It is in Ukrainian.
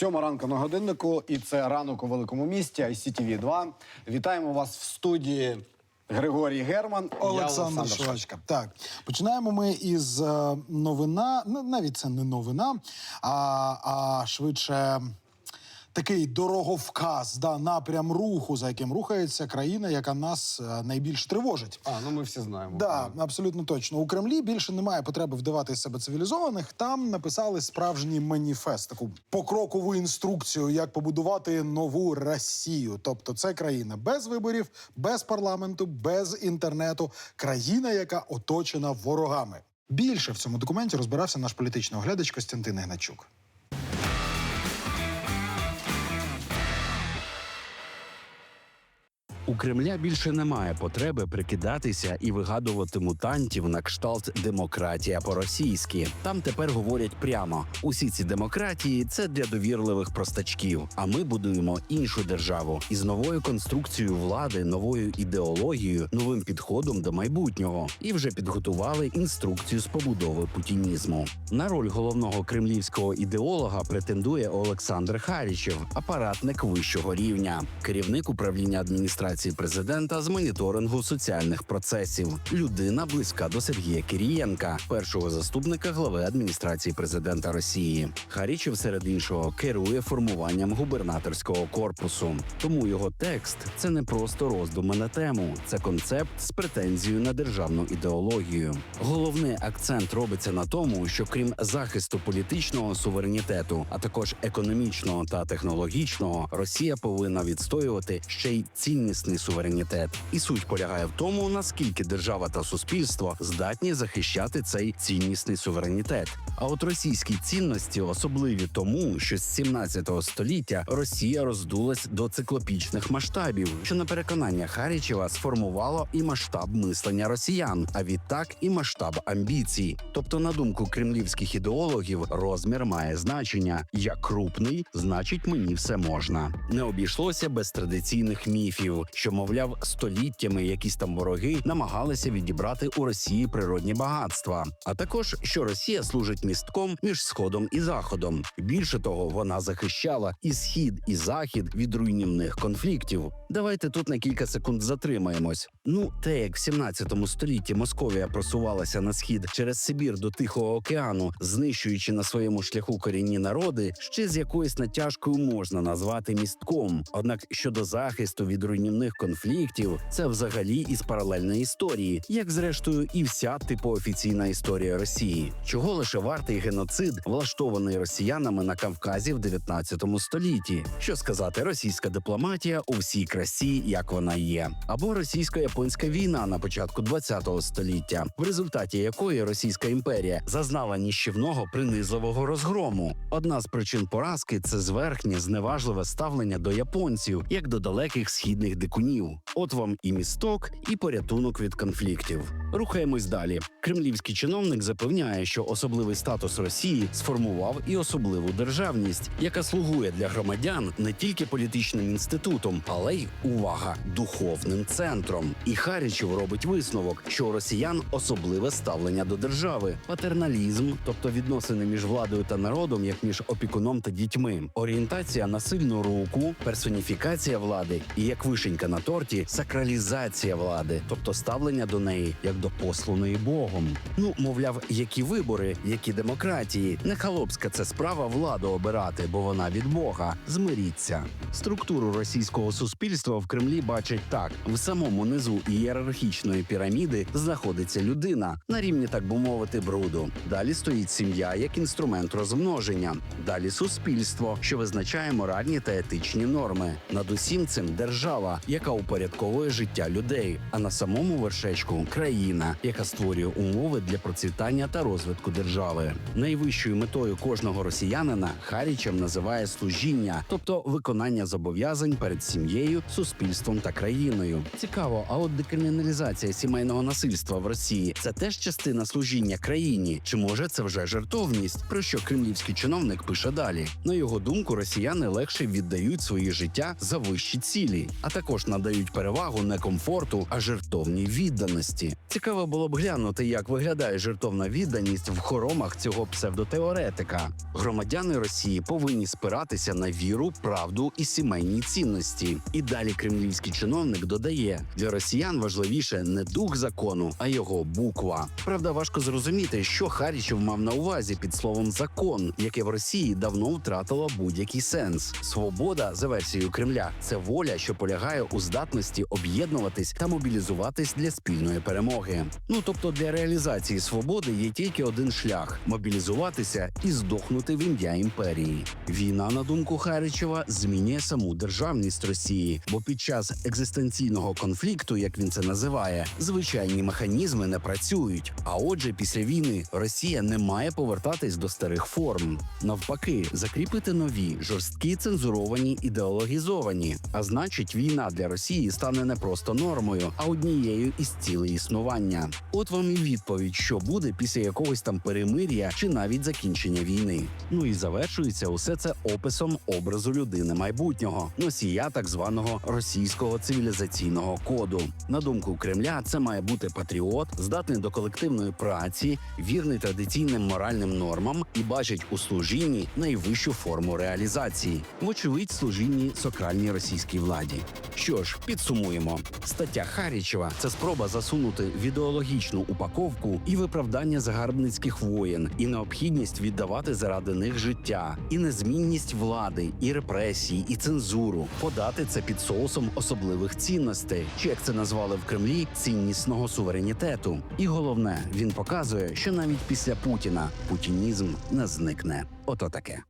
Сьома ранку на годиннику, і це ранок у великому місті ICTV 2. Вітаємо вас в студії Григорій Герман. Олександр Швачка. Так, починаємо ми із е, новина. ну, Навіть це не новина, а, а швидше. Такий дороговказ, да, напрям руху, за яким рухається країна, яка нас е, найбільш тривожить. А, ну ми всі знаємо. Да, абсолютно точно. У Кремлі більше немає потреби вдавати себе цивілізованих. Там написали справжній маніфест, таку покрокову інструкцію, як побудувати нову Росію. Тобто, це країна без виборів, без парламенту, без інтернету, країна, яка оточена ворогами. Більше в цьому документі розбирався наш політичний оглядач Костянтин Ігначук. У Кремля більше немає потреби прикидатися і вигадувати мутантів на кшталт демократія по-російськи. Там тепер говорять прямо: усі ці демократії це для довірливих простачків. А ми будуємо іншу державу із новою конструкцією влади, новою ідеологією, новим підходом до майбутнього. І вже підготували інструкцію з побудови путінізму. На роль головного кремлівського ідеолога претендує Олександр Харічев, апаратник вищого рівня, керівник управління адміністрації президента з моніторингу соціальних процесів. Людина близька до Сергія Кирієнка, першого заступника глави адміністрації президента Росії. Харічев, серед іншого, керує формуванням губернаторського корпусу. Тому його текст це не просто роздуми на тему, це концепт з претензією на державну ідеологію. Головний акцент робиться на тому, що крім захисту політичного суверенітету, а також економічного та технологічного, Росія повинна відстоювати ще й ціннісний суверенітет. І суть полягає в тому, наскільки держава та суспільство здатні захищати цей ціннісний суверенітет. А от російські цінності особливі тому, що з 17 століття Росія роздулась до циклопічних масштабів, що на переконання Харічева сформувало і масштаб мислення росіян, а відтак і масштаб амбіцій. Тобто, на думку кремлівських ідеологів, розмір має значення. Я крупний, значить мені все можна. Не обійшлося без традиційних міфів, що мовляв століттями якісь там вороги намагалися відібрати у Росії природні багатства, а також що Росія служить містком між сходом і заходом. Більше того, вона захищала і схід, і захід від руйнівних конфліктів. Давайте тут на кілька секунд затримаємось. Ну, те, як в 17 столітті Московія просувалася на схід через Сибір до Тихого океану, знищуючи на своєму шляху корінні народи, ще з якоюсь натяжкою можна назвати містком. Однак щодо захисту від руйнівних конфліктів, це взагалі із паралельної історії, як зрештою і вся типу офіційна історія Росії, чого лише вартий геноцид, влаштований росіянами на Кавказі в 19 столітті. Що сказати, російська дипломатія у всій красі, як вона є, або російсько-японська війна на початку 20 століття, в результаті якої Російська імперія зазнала ніщівного принизливого розгрому. Одна з причин поразки це зверхнє зневажливе ставлення до японців, як до далеких східних дикунів. От вам і місток, і порятунок від конфліктів. Рухаємось далі. Кремлівський чиновник запевняє, що особливий статус Росії сформував і особливу державність, яка слугує для громадян не тільки політичним інститутом, але й увага духовним центром. І Харічев робить висновок, що у росіян особливе ставлення до держави, патерналізм, тобто відносини між владою та народом, як між опікуном та дітьми, орієнтація на сильну руку, персоніфікація влади і як вишенька на торті, сакралізація влади, тобто ставлення до неї як до посланої Богом. Ну, мовляв, які вибори, які демократії, не халопська це справа владу обирати, бо вона від Бога. Змиріться. Структуру російського суспільства в Кремлі бачать так: в самому низу ієрархічної піраміди знаходиться людина на рівні, так би мовити, бруду. Далі стоїть сім'я як інструмент розмноження. Далі суспільство, що визначає моральні та етичні норми. Над усім цим держава, яка упорядковує життя людей. А на самому вершечку країна, яка створює умови для процвітання та розвитку держави. Найвищою метою кожного росіянина Харічем називає служіння, тобто виконання зобов'язань перед сім'єю, суспільством та країною. Цікаво, а от декриміналізація сімейного насильства в Росії це теж частина служіння країні, чи може це вже жертовність? Про що кремлівський чиновник пише далі? На його думку, росіяни легше віддають свої життя за вищі цілі, а також також надають перевагу не комфорту, а жертовній відданості. Цікаво було б глянути, як виглядає жертовна відданість в хоромах цього псевдотеоретика. Громадяни Росії повинні спиратися на віру, правду і сімейні цінності. І далі кремлівський чиновник додає: для росіян важливіше не дух закону, а його буква. Правда, важко зрозуміти, що Харічев мав на увазі під словом закон, яке в Росії давно втратило будь-який сенс. Свобода за версією Кремля це воля, що полягає у здатності об'єднуватись та мобілізуватись для спільної перемоги. Ну тобто для реалізації свободи є тільки один шлях мобілізуватися і здохнути в ім'я імперії. Війна, на думку Харичева, змінює саму державність Росії, бо під час екзистенційного конфлікту, як він це називає, звичайні механізми не працюють. А отже, після війни Росія не має повертатись до старих форм. Навпаки, закріпити нові, жорсткі, цензуровані, ідеологізовані. А значить, війна для Росії стане не просто нормою, а однією із цілей існування. От вам і відповідь, що буде після якогось там перемир'я чи навіть закінчення війни. Ну і завершується усе це описом образу людини майбутнього, носія так званого російського цивілізаційного коду. На думку Кремля, це має бути патріот, здатний до колективної праці, вірний традиційним моральним нормам і бачить у служінні найвищу форму реалізації, вочевидь, служінні сакральній російській владі. Що ж, підсумуємо, стаття Харічева це спроба засунути в ідеологічну упаковку і виправдання загарбницьких воєн, і необхідність віддавати заради них життя, і незмінність влади, і репресії, і цензуру, подати це під соусом особливих цінностей, чи як це назвали в Кремлі, ціннісного суверенітету. І головне, він показує, що навіть після Путіна путінізм не зникне. Ото таке.